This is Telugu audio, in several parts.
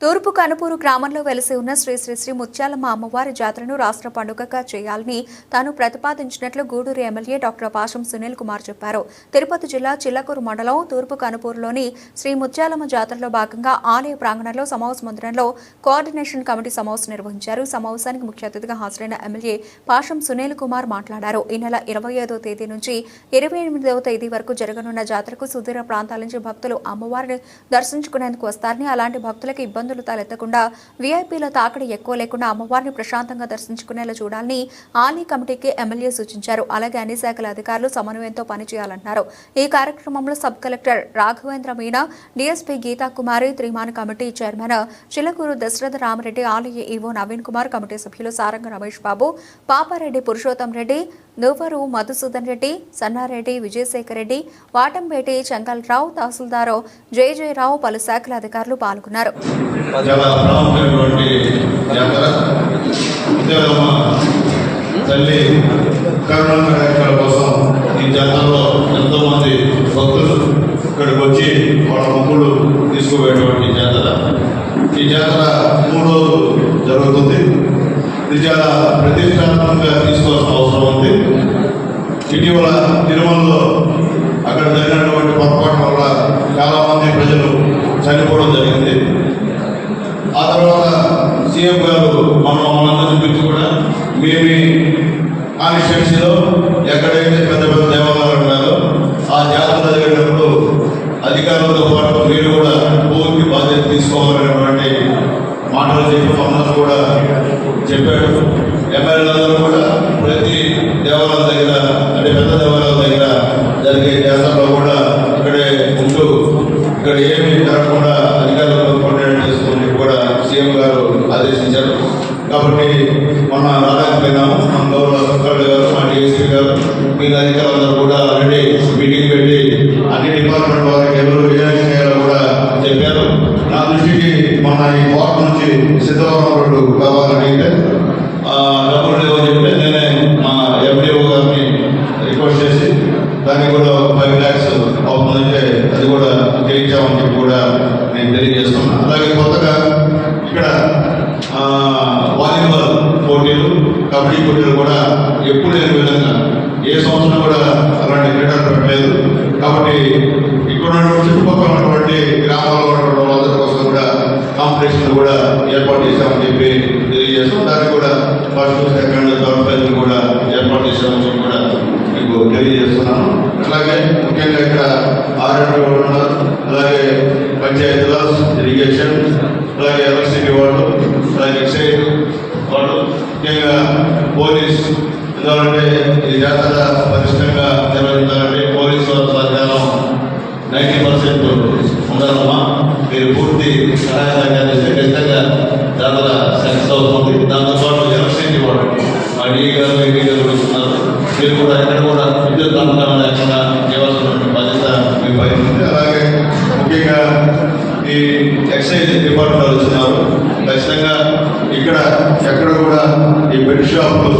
తూర్పు కనుపూరు గ్రామంలో వెలిసి ఉన్న శ్రీ శ్రీ శ్రీ ముత్యాలమ్మ అమ్మవారి జాతరను రాష్ట్ర పండుగగా చేయాలని తాను ప్రతిపాదించినట్లు గూడూరు ఎమ్మెల్యే డాక్టర్ పాశం సునీల్ కుమార్ చెప్పారు. తిరుపతి జిల్లా చిల్లకూరు మండలం తూర్పు కనుపూరులోని శ్రీ ముత్యాలమ్మ జాతరలో భాగంగా ఆలయ ప్రాంగణంలో సమావేశ మందిరంలో కోఆర్డినేషన్ కమిటీ సమావేశం నిర్వహించారు. సమావేశానికి ముఖ్య అతిథిగా హాజరైన ఎమ్మెల్యే పాషం సునీల్ కుమార్ మాట్లాడారు. ఈ నెల ఇరవై ఐదో తేదీ నుంచి ఇరవై ఎనిమిదవ తేదీ వరకు జరగనున్న జాతరకు సుదూర ప్రాంతాల నుంచి భక్తులు అమ్మవారిని దర్శించుకునేందుకు వస్తారని అలాంటి భక్తులకు ఇబ్బంది ఇబ్బందులు తలెత్తకుండా వీఐపీల తాకడి ఎక్కువ లేకుండా అమ్మవారిని ప్రశాంతంగా దర్శించుకునేలా చూడాలని ఆలీ కమిటీకి ఎమ్మెల్యే సూచించారు. అలాగే అన్ని శాఖల అధికారులు సమన్వయంతో పనిచేయాలన్నారు. ఈ కార్యక్రమంలో sub collector Raghavendra Meena DSP Geeta Kumari త్రిమాన committee chairman Chilakuru Dasaratha Ramareddy ఆలయ ఈవో నవీన్ కుమార్ కమిటీ సభ్యులు సారంగ రమేష్ బాబు పాపారెడ్డి పురుషోత్తం రెడ్డి నూవరు మధుసూదన్ రెడ్డి సన్నారెడ్డి విజయశేఖర్ రెడ్డి వాటంపేటి చంగల్రావు తహసీల్దారు జయ జయరావు పలు శాఖల అధికారులు పాల్గొన్నారు. ఇక్కడికి వచ్చి వాళ్ళ ముగ్గులు తీసుకుపోయేటువంటి జాతర. ఈ జాతర మూడు రోజులు జరుగుతుంది. ఇది చాలా ప్రతిష్టాత్మకంగా తీసుకోవాల్సిన అవసరం ఉంది. ఇటీవల తిరుమలలో అక్కడ జరిగినటువంటి పొరపాటు వల్ల చాలామంది ప్రజలు చనిపోవడం జరిగింది. ఆ తర్వాత సీఎం గారు మనం మనందరినీ పిలిచి కూడా మీ మీ కాన్స్టిట్యున్సీలో ఎక్కడైతే పెద్ద పెద్ద దేవాలయాలు ఉన్నారో ఆ జాతర జరిగేటప్పుడు అధికారులతో పాటు మీరు కూడా పూర్తి బాధ్యత తీసుకోవాలనేటువంటి మాటలు చెప్పి చెప్పాడు. ఎమ్మెల్యేలందరూ కూడా ప్రతి దేవాలయం దగ్గర అంటే పెద్ద దేవాలయం దగ్గర జరిగే దేశంలో కూడా ఇక్కడే ఉంటూ ఇక్కడ ఏమి జరగకుండా అధికారులతో కొట్టడం చేసుకుని కూడా సీఎం గారు ఆదేశించారు. కాబట్టి మొన్న రాడానికి పోయినాము మన గౌరవ సర్కారు గారు మా డిఎస్పీ గారు మిగతా అధికారులందరూ కూడా ఆల్రెడీ మీటింగ్ పెట్టి అన్ని డిపార్ట్మెంట్ వారికి ఎవరు ఏం చేయాలో చెప్పారు. నా దృష్టికి మొన్న ఈ కోర్టు నుంచి సిద్ధవరం రోడ్డు కావాలని అయితే డబ్బులు లేవని చెప్తే నేనే మా ఎండిఓ గారిని రిక్వెస్ట్ చేసి దానికి కూడా ఫైవ్ ల్యాక్స్ అవుతుందంటే అది కూడా గెలిచామని చెప్పి కూడా నేను తెలియజేస్తున్నాను అలాగే కొత్తగా ఇక్కడ వాలీబాల్ పోటీలు కబడ్డీ పోటీలు కూడా ఎప్పుడే కాంపిటీషన్ కూడా ఏర్పాటు చేశామని చెప్పి తెలియజేస్తాం దానికి కూడా ఫస్ట్ సెకండ్ థర్డ్ ప్రైజ్ కూడా ఏర్పాటు చేశామని చెప్పి కూడా మీకు తెలియజేస్తున్నాను. అలాగే ముఖ్యంగా ఇక్కడ ఆర్ఎండ్ ఉన్నారు. అలాగే పంచాయతీ రాజ్ ఇరిగేషన్ అలాగే ఎలక్ట్రిసిటీ వాళ్ళు అలాగే ఎక్సైజ్ వాళ్ళు ముఖ్యంగా పోలీస్ ఎందుకంటే ఈ జాతర పరిష్టంగా నిర్వహించారు పోలీసు వారి సహకారం నైంటీ పర్సెంట్ ఉండాలమ్మా మీరు పూర్తి సహాయ సహకారం చేస్తే ఖచ్చితంగా జాతర సక్సెస్ అవుతుంది దాంతోపాటు ఎలక్ట్రిసిటీ వాళ్ళు మా డీ గారు ఎంపీ గారు కూడా ఉన్నారు మీరు కూడా ఎక్కడ కూడా విద్యుత్ అంతరాలు లేకుండా చేయవలసినటువంటి బాధ్యత మీ పై ఉంది అలాగే ముఖ్యంగా ఈ ఎక్సైజ్ డిపార్ట్మెంట్ వాళ్ళు వచ్చినారు ఖచ్చితంగా ఇక్కడ ఎక్కడ కూడా ఈ బెడ్ షాపులు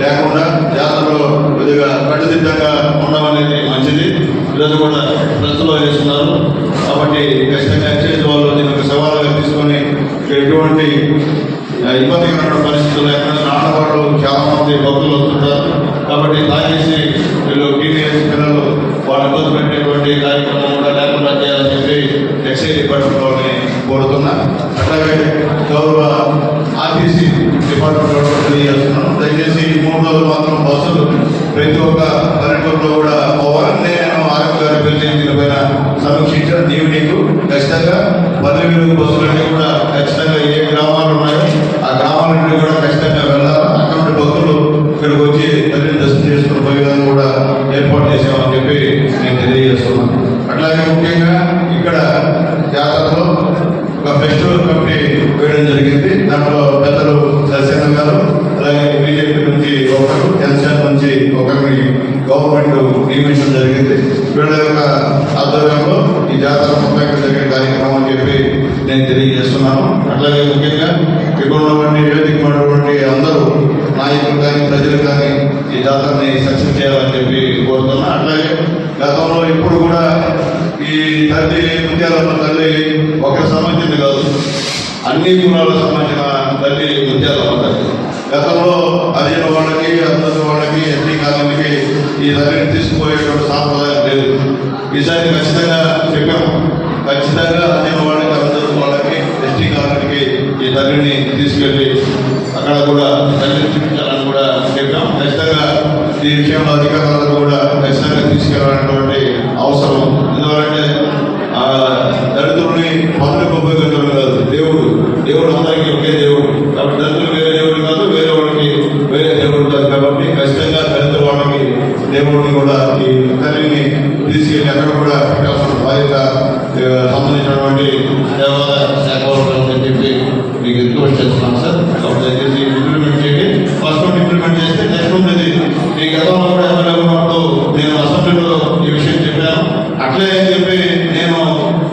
లేకుండా జాతరలో కొద్దిగా కట్టుదిట్టంగా ఉండమనేది మంచిది. ఈరోజు కూడా ప్రజలు చేస్తున్నారు కాబట్టి ఖచ్చితంగా చేసే వాళ్ళు దీని ఒక సవాలుగా తీసుకొని ఎటువంటి ఇబ్బందికరమైన పరిస్థితులు లేకుండా ఆడవాళ్ళు చాలా మంది భక్తులు వస్తుంటారు. కాబట్టి తాగేసి వీళ్ళు టీనేజ్ పిల్లలు వాళ్ళు ఇబ్బంది పెట్టేటువంటి కార్యక్రమం కూడా లేకుండా చేయాలని చెప్పి ఎక్సైజ్ డిపార్ట్మెంట్ వాళ్ళని కోరుతున్నా. అట్లాగే గౌరవ ఆర్టీసీ డిపార్ట్మెంట్ తెలియజేస్తున్నాను. దయచేసి ఈ మూడు రోజులు మాత్రం బస్సులు ప్రతి ఒక్క పల్లెటూరులో కూడా పోవాలని నేను ఆరోగ్య గారి పెళ్ళి దీనిపైన సమీక్షించడం ఈవినింగ్ ఖచ్చితంగా పల్లె బస్సులన్నీ కూడా ఖచ్చితంగా ఏ గ్రామాలు ఉన్నాయో ఆ గ్రామాల నుండి కూడా ఖచ్చితంగా వెళ్ళాలి అక్కడ నుండి భక్తులు ఇక్కడికి వచ్చి తల్లిని దర్శనం చేసుకుని పోయే విధంగా కూడా ఏర్పాటు చేసామని చెప్పి నేను తెలియజేస్తున్నాను అట్లాగే ముఖ్యంగా ఇక్కడ జాతరలో ఒక ఫెస్టివల్ కమిటీ వేయడం జరిగింది దాంట్లో పెద్దలు దర్శన గారు అలాగే బీజేపీ నుంచి ఒకరు జనసేన నుంచి ఒకరిని గవర్నమెంట్ నియమించడం జరిగింది వీళ్ళ యొక్క ఆధ్వర్యంలో ఈ జాతర ముప్పై జరిగే కార్యక్రమం అని చెప్పి నేను తెలియజేస్తున్నాను అట్లాగే ముఖ్యంగా ఇక్కడ ఉన్నటువంటి వేదిక ఉన్నటువంటి అందరూ నాయకులు కానీ ప్రజలు కానీ ఈ సక్సెస్ చేయాలని చెప్పి కోరుతున్నా. అట్లాగే గతంలో ఇప్పుడు కూడా ఈ తల్లి ముత్యాలమ్మ తల్లి ఒక సంబంధించింది కాదు. అన్ని కులాలకు సంబంధించిన తల్లి ముత్యాలమ్మ తల్లి. గతంలో అర్జున వాళ్ళకి అందరి వాళ్ళకి ఎన్ని కాలానికి ఈ తల్లిని తీసుకుపోయేటువంటి సాంప్రదాయం లేదు. ఈసారి ఖచ్చితంగా చెప్పాము. ఖచ్చితంగా అర్జున వాళ్ళకి అందరి వాళ్ళకి ఎస్టీ కాలానికి ఈ తల్లిని తీసుకెళ్ళి అక్కడ కూడా తల్లిని చూపించాలని కూడా చెప్పాం ఖచ్చితంగా ఈ విషయంలో అధికారులందరూ కూడా ఖచ్చితంగా తీసుకెళ్ళాలనేటువంటి అవసరం. ఎందువలంటే ఆ దళితుల్ని పనులకు ఉపయోగించడం కాదు. దేవుడు దేవుడు అందరికీ ఒకే దేవుడు. కాబట్టి దళితులు వేరే దేవుడు కాదు వేరే వాడికి వేరే దేవుడు కాదు కాబట్టి ఖచ్చితంగా దళిత వాళ్ళకి దేవుడిని కూడా ఈ తల్లిని తీసుకెళ్ళి అక్కడ కూడా పెట్టాల్సిన బాధ్యత సంబంధించినటువంటి దేవాలయ శాఖ అని చెప్పి మీకు రిక్వెస్ట్ చేస్తున్నాం సార్? కాబట్టి దయచేసి ఇంప్లిమెంట్ చేయండి ఫస్ట్ వన్ ఇంప్లిమెంట్ చేస్తే నెక్స్ట్ ఉండేది ఈ గతంలో కూడా ఎమ్మెల్యే ఉన్నప్పుడు నేను అసెంబ్లీలో ఈ విషయం చెప్పాను. అట్లే అని చెప్పి నేను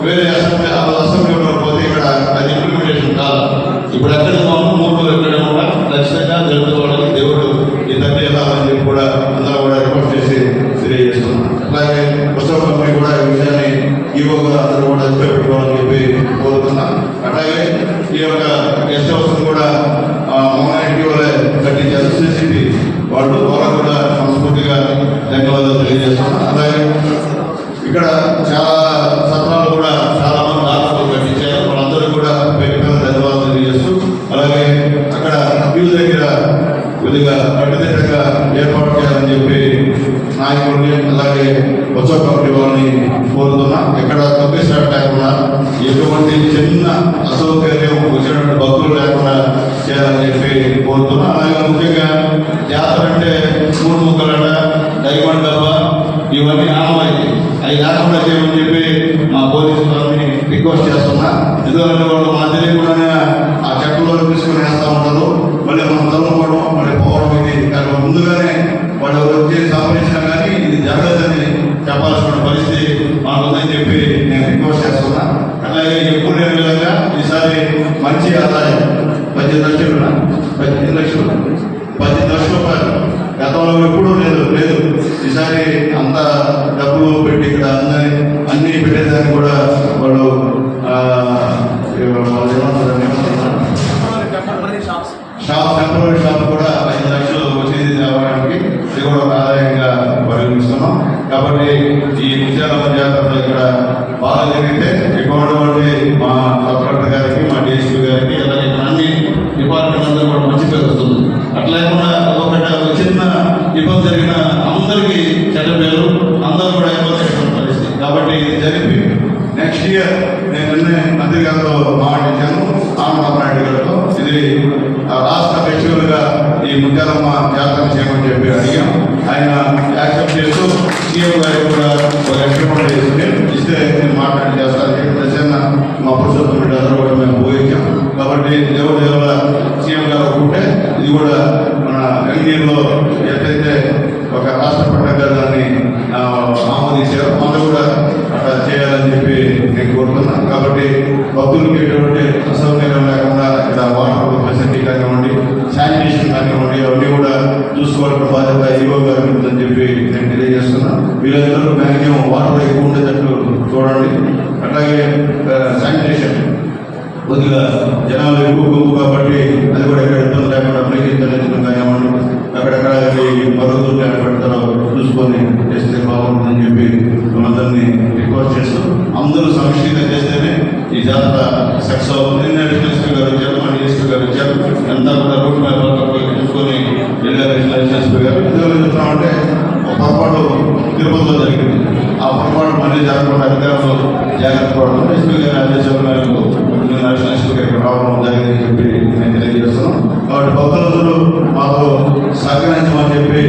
వేరే అసెంబ్లీ అసెంబ్లీలో పోతే ఇక్కడ అది ఇంప్లిమెంటేషన్ కాదు. ఇప్పుడు ఎక్కడ మనం మూడు ఎక్కడ కూడా ఖచ్చితంగా జరుపుకోవడానికి దేవుడు ఈ తండ్రి ఎలా అని చెప్పి కూడా అందరూ కూడా రిపోర్ట్ చేసి తెలియజేస్తున్నాను అలాగే పుస్తక కంపెనీ కూడా ఈ విషయాన్ని ఈవోగా అందరూ కూడా పెట్టుకోవాలని చెప్పి కోరుతున్నాం అట్లాగే ఈ యొక్క గెస్ట్ హౌస్ కూడా మొన్న ఇటీవలే కట్టించారు. సిసిపి వాళ్ళు వాళ్ళకు మనస్ఫూర్తిగా ధన్యవాదాలు తెలియజేస్తున్నాను అలాగే ఇక్కడ చాలా సత్రాలు కూడా చాలా మంది దాతలు కట్టించారు వాళ్ళందరూ కూడా పేరు ధన్యవాదాలు తెలియజేస్తూ అలాగే అక్కడ వ్యూ దగ్గర కొద్దిగా కట్టుదిట్టంగా ఏర్పాటు చేయాలని చెప్పి నాయకుడిని అలాగే ఉత్సవ కమిటీ వాళ్ళని కోరుతున్నాం ఎక్కడ తొక్కేసాడు లేకుండా ఎటువంటి చిన్న అసౌకర్యం వచ్చినటువంటి భక్తులు లేకుండా చేయాలని చెప్పి కోరుతున్నాం అలాగే ముఖ్యంగా జాతర అంటే మూడు ముక్కలట డైమండ్ డబ్బా ఇవన్నీ ఆనవాయితీ అవి లేకుండా చేయమని చెప్పి మా పోలీసు వారిని రిక్వెస్ట్ చేస్తున్నా ఎందుకంటే వాళ్ళు మా తెలియకుండానే ఆ చెట్టులో తీసుకుని వేస్తూ ఉంటారు మళ్ళీ మనం తరుముకోవడం మళ్ళీ పోవడం ఇది కానీ ముందుగానే వాళ్ళు వచ్చి సంబంధించినా కానీ ఇది జరగదని చెప్పాల్సిన పరిస్థితి మాకు ఉందని చెప్పి నేను రిక్వెస్ట్ చేస్తున్నా అలాగే ఎప్పుడు లేని విధంగా ఈసారి మంచి ఆదాయం పద్దెనిమిది లక్షలు పద్దెనిమిది లక్షలు పద్దెనిమిది లక్షల రూపాయలు గతంలో ఎప్పుడూ లేదు లేదు ఈసారి అంత డబ్బులు పెట్టి ఇక్కడ అన్ని అన్ని పెట్టేదానికి కూడా వాళ్ళు ఆ, వాళ్ళు ఏమంటారు దాన్ని ఏమంటారు? షాప్ టెంపరీ షాప్ కూడా ఐదు లక్షలు వచ్చేది రావడానికి ఇది కూడా ఒక ఆదాయంగా పరిగణిస్తున్నాం కాబట్టి ఈ ముత్యాలమ్మ జాతర ఇక్కడ బాగా జరిగితే ఇక్కడ ఉన్నటువంటి మా సబ్ కలెక్టర్ గారికి మా డిఎస్పీ గారికి అలాగే ఇక్కడ అన్ని డిపార్ట్మెంట్ అందరూ కూడా మంచి పేరు వస్తుంది అట్లా లేకుండా ఒకటి ఒక చిన్న ఇబ్బంది జరిగిన అందరికీ అందరూ కూడా అయిపోతున్నటువంటి పరిస్థితి. కాబట్టి ఇది జరిపి నెక్స్ట్ ఇయర్ నేను నిన్నే మంత్రి గారితో మాట్లాడించాను. రామనాథనాయుడు గారితో. ఇది రాష్ట్ర ఫెస్టివల్గా ఈ ముత్యాలమ్మ జాతర చేయమని చెప్పి అడిగాం. ఆయన యాక్సెప్ట్ చేస్తూ సీఎం గారికి కూడా ఒక ఎక్స్పెక్ట్ ఇస్తే నేను మాట్లాడి చేస్తాను. చెప్పి చిన్న మా పురుషోత్తం రెడ్డి అందరూ కూడా మేము ఊహించాం కాబట్టి దేవుడు దేవుల సీఎం గారు ఒప్పుకుంటే ఇది కూడా మన ఎన్డీఏలో ఎట్లయితే ఒక రాష్ట్ర పండుగ దాన్ని ఆ, ఆమోదించారు మనం కూడా అట్లా చేయాలని చెప్పి నేను కోరుతున్నాను కాబట్టి భక్తులకి ఎటువంటి అసౌకర్యం లేకుండా ఇక్కడ వాటర్ ఫెసిలిటీ కానివ్వండి శానిటేషన్ కానివ్వండి అవన్నీ కూడా చూసుకోవాల్సిన బాధ్యత ఈవో గారి మీద ఉందని చెప్పి నేను తెలియజేస్తున్నాను వీళ్ళందరూ మ్యాక్సిమం వాటర్ ఎక్కువ ఉండేటట్టు చూడండి. అట్లాగే శానిటేషన్ కొద్దిగా జనాలు ఎక్కువ గుంపు కాబట్టి అది కూడా ఎక్కడ ఇబ్బంది లేకుండా బ్రేకింగ్ కానివ్వండి. అక్కడెక్కడ ఈ మరుగుదొడ్లు ఎక్కడ చూసుకొని చేస్తే బాగుంటుందని చెప్పి మనందరినీ రిక్వెస్ట్ చేస్తూ. అందరూ సమిష్టిగా చేస్తేనే ఈ జాతర సక్సెస్ అవుతుంది. నిన్న డిఎస్పీ గారు వచ్చారు మన డిఎస్పీ గారు వచ్చారు. ఎంత కూడా రూట్ మ్యాప్ చూసుకొని వెళ్ళారు డిఎస్పీ గారు ఎందువల్ల చెప్తున్నామంటే పొరపాటు తిరుపతిలో జరిగింది. ఆ పొరపాటు మళ్ళీ జరగకుండా అధికారులు జాగ్రత్త పడడం ఎస్పీ గారి ఆదేశాల మేరకు నేషనల్ ఎస్పీ గారికి రావడం జరిగిందని చెప్పి నేను తెలియజేస్తున్నాం. కాబట్టి భక్తులందరూ మాకు సహకరించమని చెప్పి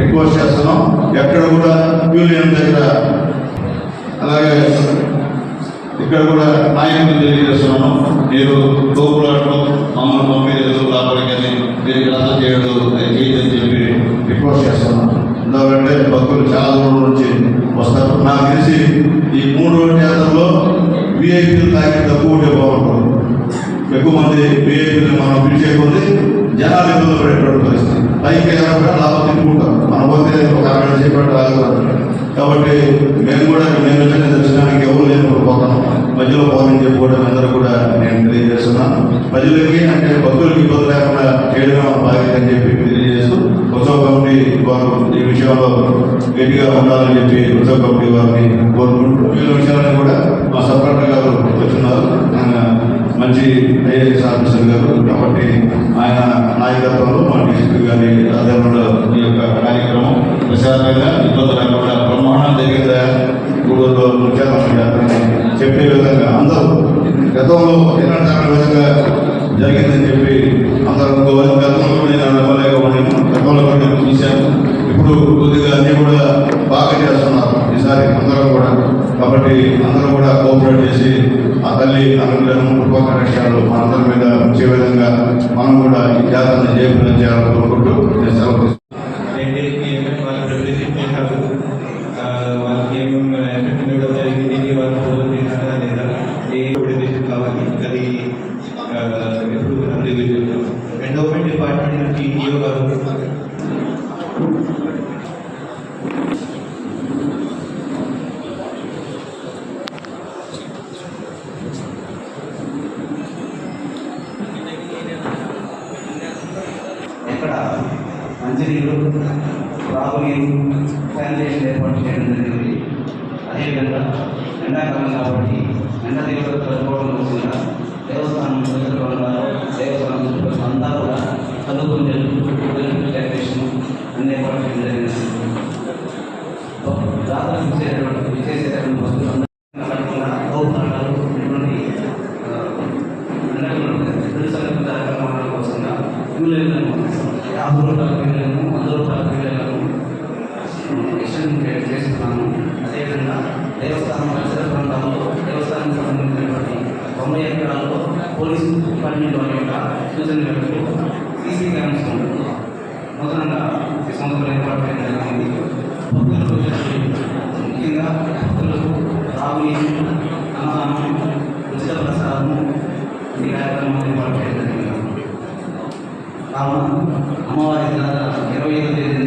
రిక్వెస్ట్ చేస్తున్నాం. ఎక్కడ కూడా యూనియన్ దగ్గర అలాగే ఇక్కడ కూడా నాయకులు తెలియజేస్తున్నాను. మీరు తోపులాడటం మమ్మల్ని పంపించదు లోపలికి మీరు గ్రంథం చేయడు చేయదని చెప్పి రిక్వెస్ట్ చేస్తున్నాను. ఎందుకంటే భక్తులు చాలా దూరం నుంచి వస్తారు. నాకు తెలిసి ఈ మూడు రోజుల జాతరలో విఐపీలు తాకి తక్కువ ఉంటే బాగుంటుంది. ఎక్కువ మంది విఐపీలు మనం పిలిచే కొద్ది జనాలు ఇబ్బంది పడేటువంటి పరిస్థితి. పైకి ఎవరైనా లాభం తిప్పుకుంటాం మన పోతే ఒక అరగంట చేపట్టి ఆగుతారు కాబట్టి మేము కూడా మేము వచ్చిన దర్శనానికి ఎవరు లేని పోతాం. మధ్యలో పోవాలని చెప్పి కూడా అందరూ కూడా నేను తెలియజేస్తున్నాను. ప్రజలకి అంటే భక్తులకి ఇబ్బంది లేకుండా చేయడం బాధ్యత అని చెప్పి తెలియజేస్తూ ఉత్సవ కమిటీ వారు ఈ విషయంలో గట్టిగా ఉండాలని చెప్పి ఉత్సవ కమిటీ వారిని కోరుకుంటూ వీళ్ళ విషయాలను కూడా మా సర్పంచ్ గారు వచ్చినారు ఆయన మంచి ఐఏఎస్ ఆఫీసర్ గారు. కాబట్టి ఆయన నాయకత్వంలో మా డిస్ట్రిక్ట్ గారి ఆధ్వర్యంలో ఈ యొక్క కార్యక్రమం ప్రశాంతంగా ఇబ్బంది లేకుండా బ్రహ్మాండం జరిగిందా? గూడూరులో ముఖ్యమంత్రి చెప్పే విధంగా అందరూ గతంలో ఎన్నో విధంగా జరిగిందని చెప్పి అందరూ అనుకోవాలి గతంలో కూడా నేను నమ్మలేక ఉన్నాను గతంలో కూడా నేను చూశాను. ఇప్పుడు కొద్దిగా అన్నీ కూడా బాగా చేస్తున్నారు. ఈసారి అందరూ కూడా. కాబట్టి అందరూ కూడా కోఆపరేట్ చేసి ఆ తల్లి అనుగ్రహం కృపాకటాక్షాలు మనందరి మీద వచ్చే విధంగా మనం కూడా ఈ జాతరను జయప్రదం చేయాలని కోరుకుంటూ నేను సెలవు వాళ్ళకి జరిగింది వాళ్ళు లేదా ఏ కావాలి అది ఆ, ఎప్పుడు రివ్యూ చేస్తాం ఎండోమెంట్ డిపార్ట్మెంట్ నుంచి ఈఓ గారు ఎక్కడ మంచినీరు త్రాగునీరు శానిటేషన్ ఏర్పాటు చేయడం జరిగింది అదేవిధంగా ఎండాకాలం కాబట్టి ఎండ తీవ్రత తట్టుకోవడం కోసంగా దేవస్థానం ప్రజల వల్ల దేవస్థానం చుట్టుపక్కల అంతా కూడా చదువుకుని శానిటేషన్ అనే ఏర్పాటు జరిగింది. జాతర చూసేటటువంటి విశేషటువంటి వస్తువులు యాభై రూపాయల పిల్లలను వంద రూపాయల పిల్లలను ఎక్స్టెండ్ చేస్తున్నాము అదేవిధంగా దేవస్థానం పరిసర ప్రాంతాల్లో దేవస్థానం సంబంధించినటువంటి తొంభై ఎకరాల్లో పోలీస్ డిపార్ట్మెంట్ వారి యొక్క సూచన మేరకు సీసీ క్యామ్స్ నూతనంగా ఈ సంవత్సరం ఏర్పాటు చేయడం జరిగింది భక్తులకు ముఖ్యంగా భక్తులకు తాగునీరు అన్నదానం ఉచిత ప్రసాదము ఈ కార్యక్రమం ఏర్పాటు చేయడం జరిగింది. కావున అమ్మవారి ఇరవై ఐదు తేదీ